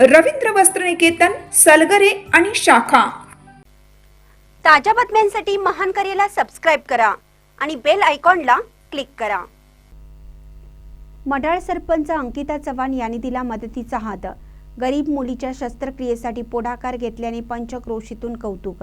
रवींद्र वस्त्रनिकेतन सलगरे आणि शाखा. ताज्या बातम्यांसाठी महान करेला सबस्क्राईब करा आणि बेल आयकॉनला क्लिक करा. मडाळ सरपंच अंकिता चव्हाण यांनी दिला मदतीचा हात. गरीब मुलीच्या शस्त्रक्रियेसाठी पुढाकार घेतल्याने पंचक्रोशीतून कौतुक.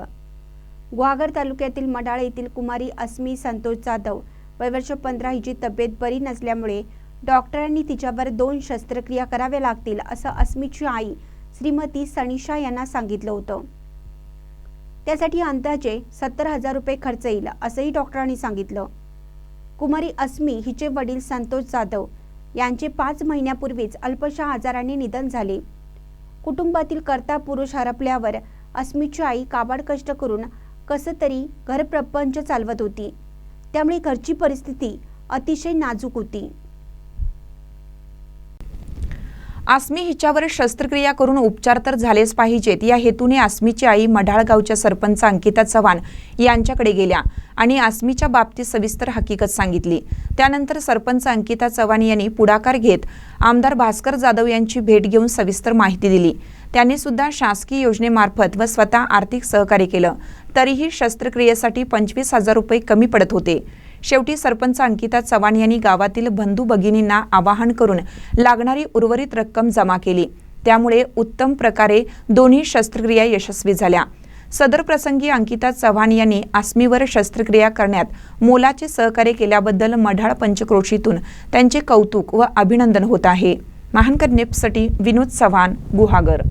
गुहागर तालुक्यातील मडाळ येथील कुमारी अस्मी संतोष जाधव वयवर्ष पंधरा हिची तब्येत बरी नसल्यामुळे डॉक्टरांनी तिच्यावर दोन शस्त्रक्रिया कराव्या लागतील असं अस्मितची आई श्रीमती सनिषा यांना सांगितलं होतं. त्यासाठी अंदाजे सत्तर हजार रुपये खर्च येईल असंही डॉक्टरांनी सांगितलं. कुमारी अस्मी हिचे वडील संतोष जाधव यांचे पाच महिन्यापूर्वीच अल्पशा आजाराने निधन झाले. कुटुंबातील कर्ता पुरुष हरपल्यावर अस्मीची आई काबाड कष्ट करून कसं तरी घरप्रपंच चालवत होती. त्यामुळे घरची परिस्थिती अतिशय नाजूक होती. आस्मी हिच्यावर शस्त्रक्रिया करून उपचार तर झालेच पाहिजेत. या हेतूने आस्मीची आई मढाळगावच्या सरपंच अंकिता चव्हाण यांच्याकडे गेल्या आणि आस्मीच्या बाबतीत सविस्तर हकीकत सांगितली. त्यानंतर सरपंच अंकिता चव्हाण यांनी पुढाकार घेत आमदार भास्कर जाधव यांची भेट घेऊन सविस्तर माहिती दिली. त्यांनी सुद्धा शासकीय योजनेमार्फत व स्वतः आर्थिक सहकार्य केलं. तरीही शस्त्रक्रियेसाठी पंचवीस हजार रुपये कमी पडत होते. शेवटी सरपंच अंकिता चव्हाण यांनी गावातील बंधू भगिनींना आवाहन करून लागणारी उर्वरित रक्कम जमा केली. त्यामुळे उत्तम प्रकारे दोन्ही शस्त्रक्रिया यशस्वी झाल्या. सदर प्रसंगी अंकिता चव्हाण यांनी आस्मीवर शस्त्रक्रिया करण्यात मोलाचे सहकार्य केल्याबद्दल मढाळ पंचक्रोशीतून त्यांचे कौतुक व अभिनंदन होत आहे. महानकर नेपसाठी विनोद चव्हाण गुहागर.